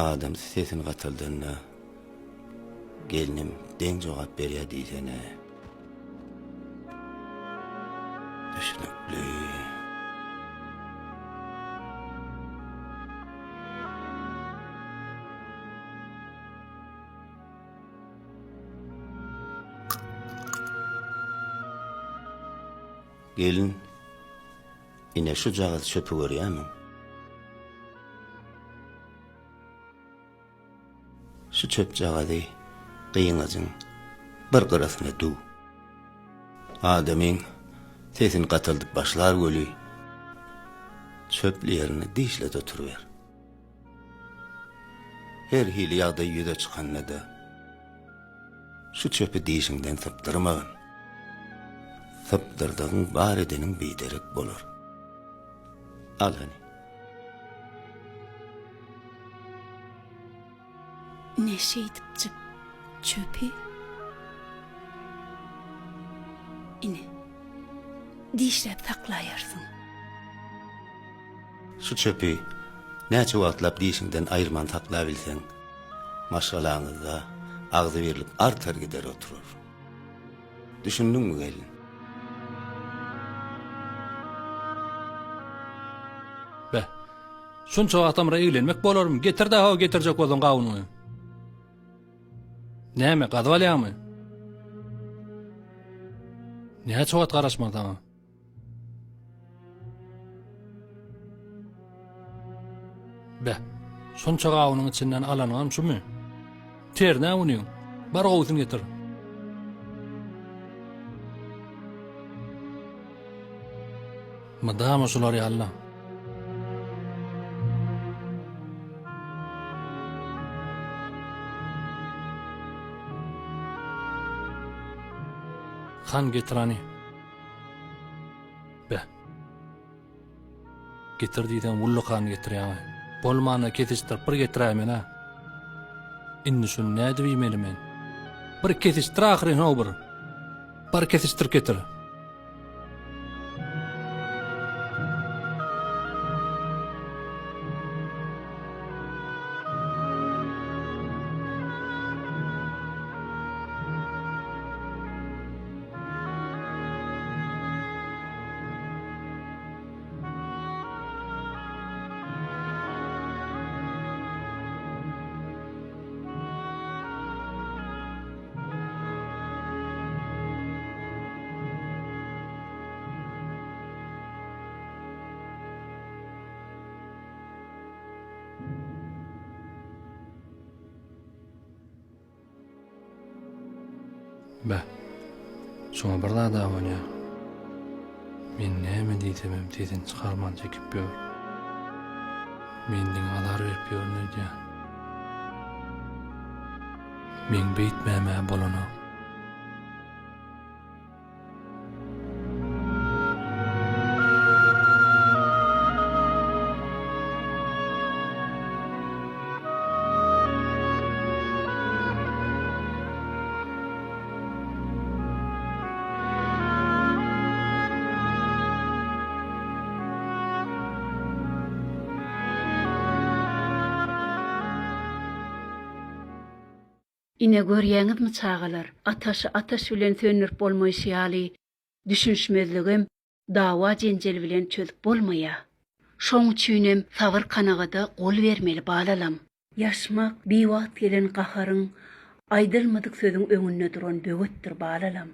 Adam sesini katıldığında gelinim den cevap berýär diýsene. Düşünükli. Gelin ine şu jagaz çöpü görýärmi? Şu çöp jagazy kıyıngızın bir qırasına du. Adamın sesini katıldıp başlar gölü. Çöplü yerini dişle oturuver. Her hili yağda yüze çıkanla da şu çöpü dişinden sıptırmağın. Sıptırdığın var edenin biderek bolur. Al hani. Neşe edip çıp çöpü. İne. Dişlep saklayarsın. Şu çöpü näçe wagtlap dişinden ayırman saklayabilsen, maşgalağınızda ağzı verilip artar gider oturur. Düşündün mü gelin? Be. Şunça atamra eýlenmek bolarmy? Getir daha getirjek bolan gawyny. Näme, gadwalýamy? Näme çogat garaşmadama? Be, şonça gawunyň içinden alanam şumy? Terne unyň. Bar gowusyny getir. Madama şular ýalla. kan getirani. Be. Getir diýden ullu kan getirýär. Bolmany ketişdir, bir getirýär ha. Inni şunu näde diýmeli men? Bir ketişdir ahyry bir. Bir ketişdir getir. Бә, шуңа бір да оня. Мен неме дейтемем дейтін шығарман жекіп бөр. Мендің алар беріп бөріне де. Мен бейтмәмә болыны. İne görýäňiz mi çağalar? Ataşy ataş bilen sönürip bolmaýşýaly. Düşünşmezligim dawa jenjel bilen çözüp bolmaýa. Şoň üçinem sabır kanagada gol bermeli balalam. Yaşmak biwagt gelen gaharyň aýdylmadyk sözüň öňünde duran böwetdir balalam.